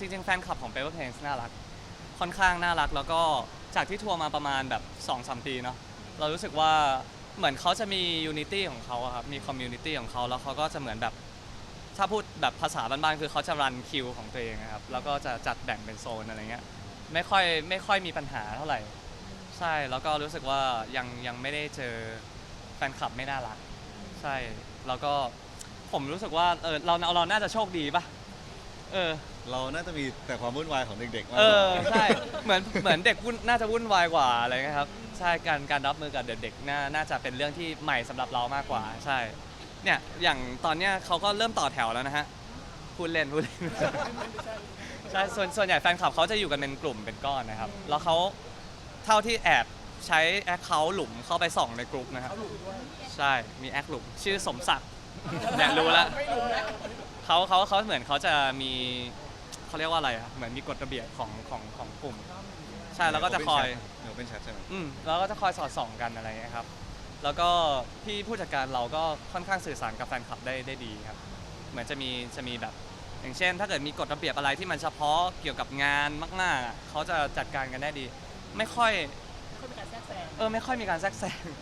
จริงๆ แฟนคลับของ Paper Planes น่ารัก ค่อนข้างน่ารักแล้วก็จากที่ทัวร์มาประมาณแบบ2อสปีเนาะเรารู้สึกว่าเหมือนเขาจะมียูนิตี้ของเขาอะครับมีคอมมูนิตี้ของเขาแล้วเขาก็จะเหมือนแบบถ้าพูดแบบภาษาบ้านๆคือเขาจะรันคิวของตัวเองนะครับแล้วก็จะจัดแบ่งเป็นโซนอะไรเงี้ยไม่ค่อยไม่ค่อยมีปัญหาเท่าไหร่ ใช่แล้วก็รู้สึกว่ายังยังไม่ได้เจอแฟนคลับไม่น่ารัก ใช่แล้วก็ผมรู้สึกว่าเออเราเราเราน่าจะโชคดีปะเออ เราน่าจะมีแต่ความวุ่นวายของเด็กๆมากเอกว่าอใช่เหมือนเหมือนเด็กวุ่นน่าจะวุ่นวายกว่าอะไรเงี้ยครับใช่การการรับมือกับเด็กๆน่าน่าจะเป็นเรื่องที่ใหม่สำหรับเรามากกว่า ใช่เนี่ยอย่างตอนเนี้ยเขาก็เริ่มต่อแถวแล้วนะฮะพูดเล่นพูดเล่นใช่ส่วนส่วนใหญ่แฟนคลับเขาจะอยู่กันเป็นกลุ่มเป็นก้อนนะครับ แล้วเขาเท่าที่แอบใช้แอคเคาท์หลุมเข้าไปส่องในกลุ่มนะครับใช่มีแอคหลุมชื่อสมศักดิ์เนี่ยรู้แล้วเขาเขาเขาเหมือนเขาจะมี เขาเรียกว่าอะไรอะเหมือนมีกฎระเบียบของของของกลุ่ม ใช่แล้วก็จะคอยเดี๋ยวเป็นแชทใช่ไหมอืมแล้วก็จะคอยสอดส่องกันอะไรเงี้ยครับ แล้วก็พี่ผู้จัดการเราก็ค่อนข้างสื่อสารกับแฟนคลับได้ได้ดีครับ เหมือนจะมีจะมีแบบ อย่างเช่น ถ้าเกิดมีกฎระเบียบอะไรที่มันเฉพาะเกี่ยวกับงานมากๆอะเขาจะจัดการกันได้ดี ไม่ค่อยเขาเป็นการแทรกแซงเออไม่ค่อยมีการแทรกแซง